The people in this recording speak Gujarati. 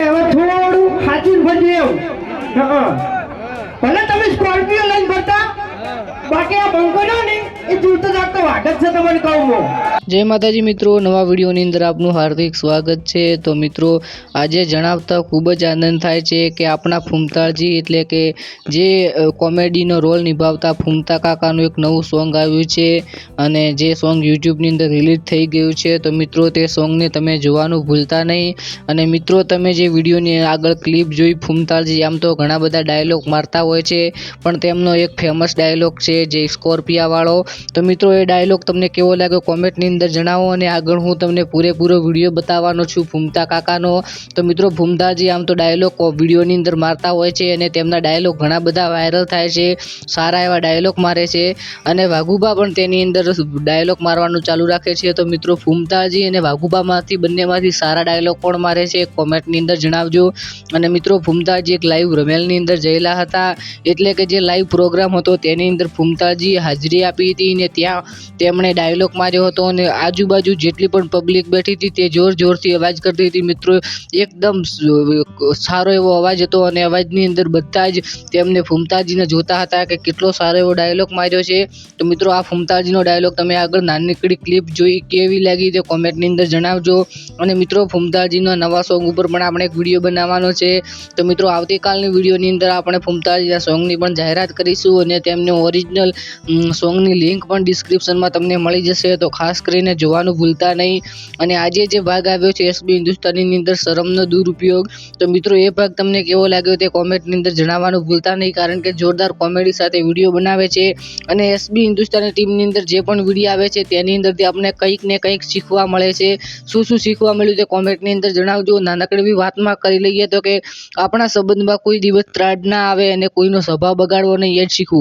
હવે થોડું ખાચું ભરજો હા ભલે તમે સ્કોર્પિયો લઈને ભરતા બાકી આ બંકો ને એ જીવતો જય માતાજી મિત્રો, નવા વિડીયોની અંદર આપનું હાર્દિક સ્વાગત છે. તો મિત્રો, આજે જણાવતા ખૂબ જ આનંદ થાય છે કે આપણા ફૂમતાળજી એટલે કે જે કોમેડીનો રોલ નિભાવતા ફૂમતા કાકાનું એક નવું સોંગ આવ્યું છે અને જે સોંગ યુટ્યુબની અંદર રિલીઝ થઈ ગયું છે. તો મિત્રો, તે સોંગને તમે જોવાનું ભૂલતા નહીં. અને મિત્રો, તમે જે વિડીયોની આગળ ક્લિપ જોઈ ફૂમતાળજી, આમ તો ઘણા બધા ડાયલોગ મારતા હોય છે, પણ તેમનો એક ફેમસ ડાયલોગ છે જે સ્કોર્પિયાવાળો. તો મિત્રો એ ડાયલોગ તમને કેવો લાગ્યો? કોમેન્ટની અંદર જણાવો અને આગળ હું તમને પૂરેપૂરો વીડિયો બતાવવાનો છું ફૂમતા કાકાનો. તો મિત્રો, ભૂમતાજી આમ તો ડાયલોગ વિડીયોની અંદર મારતા હોય છે અને તેમના ડાયલોગ ઘણા બધા વાયરલ થાય છે, સારા એવા ડાયલોગ મારે છે અને વાઘુબા પણ તેની અંદર ડાયલોગ મારવાનું ચાલુ રાખે છે. તો મિત્રો, ભૂમતાજી અને વાઘુબામાંથી બંનેમાંથી સારા ડાયલોગ પણ મારે છે કોમેન્ટની અંદર જણાવજો. અને મિત્રો, ભૂમતાજી એક લાઈવ રમેલની અંદર જયેલા હતા. એટલે કે જે લાઈવ પ્રોગ્રામ હતો તેની અંદર ફૂમતાજી હાજરી આપી હતી ને ત્યાં તેમણે ડાયલોગ માર્યો હતો અને આજુબાજુ જેટલી પણ પબ્લિક બેઠી હતી તે જોર જોરથી અવાજ કરતી હતી. મિત્રો, એકદમ સારો એવો અવાજ હતો અને અવાજની અંદર બધા જ તેમને ફૂમતાજીને જોતા હતા કે કેટલો સારો એવો ડાયલોગ માર્યો છે. તો મિત્રો, આ ફૂમતાજીનો ડાયલોગ તમે આગળ નાનકડી ક્લિપ જોઈ કેવી લાગી તે કોમેન્ટની અંદર જણાવજો. અને મિત્રો, ફૂમતાજીના નવા સોંગ ઉપર પણ આપણે એક વીડિયો બનાવવાનો છે. તો મિત્રો, આવતીકાલની વિડીયોની અંદર આપણે ફૂમતાજીના સોંગની પણ જાહેરાત કરીશું અને તેમને ઓરિજિનલ સોંગની લિંક પણ ડિસ્ક્રિપ્શનમાં તમને મળી જશે. તો ખાસ કરીને જોવાનું ભૂલતા નહીં. અને આજે જે ભાગ આવ્યો છે એસબી હિન્દુસ્તાનીની અંદર શરમનો દુરુપયોગ. તો મિત્રો, એ ભાગ તમને કેવો લાગ્યો તે કોમેન્ટની અંદર જણાવવાનું ભૂલતા નહીં, કારણ કે જોરદાર કોમેડી સાથે વીડિયો બનાવે છે. અને એસબી હિન્દુસ્તાની ટીમની અંદર જે પણ વીડિયો આવે છે, તેની અંદરથી આપણને કંઈક ને કંઈક શીખવા મળે છે. શું શું શીખવા મળ્યું તે કોમેન્ટની અંદર જણાવજો. નાનકડી વાતમાં કરી લઈએ તો કે આપણા સંબંધમાં કોઈ દિવસ ત્રાડ ના આવે અને કોઈનો સ્વભાવ બગાડવો નહીં, એ જ શીખવું.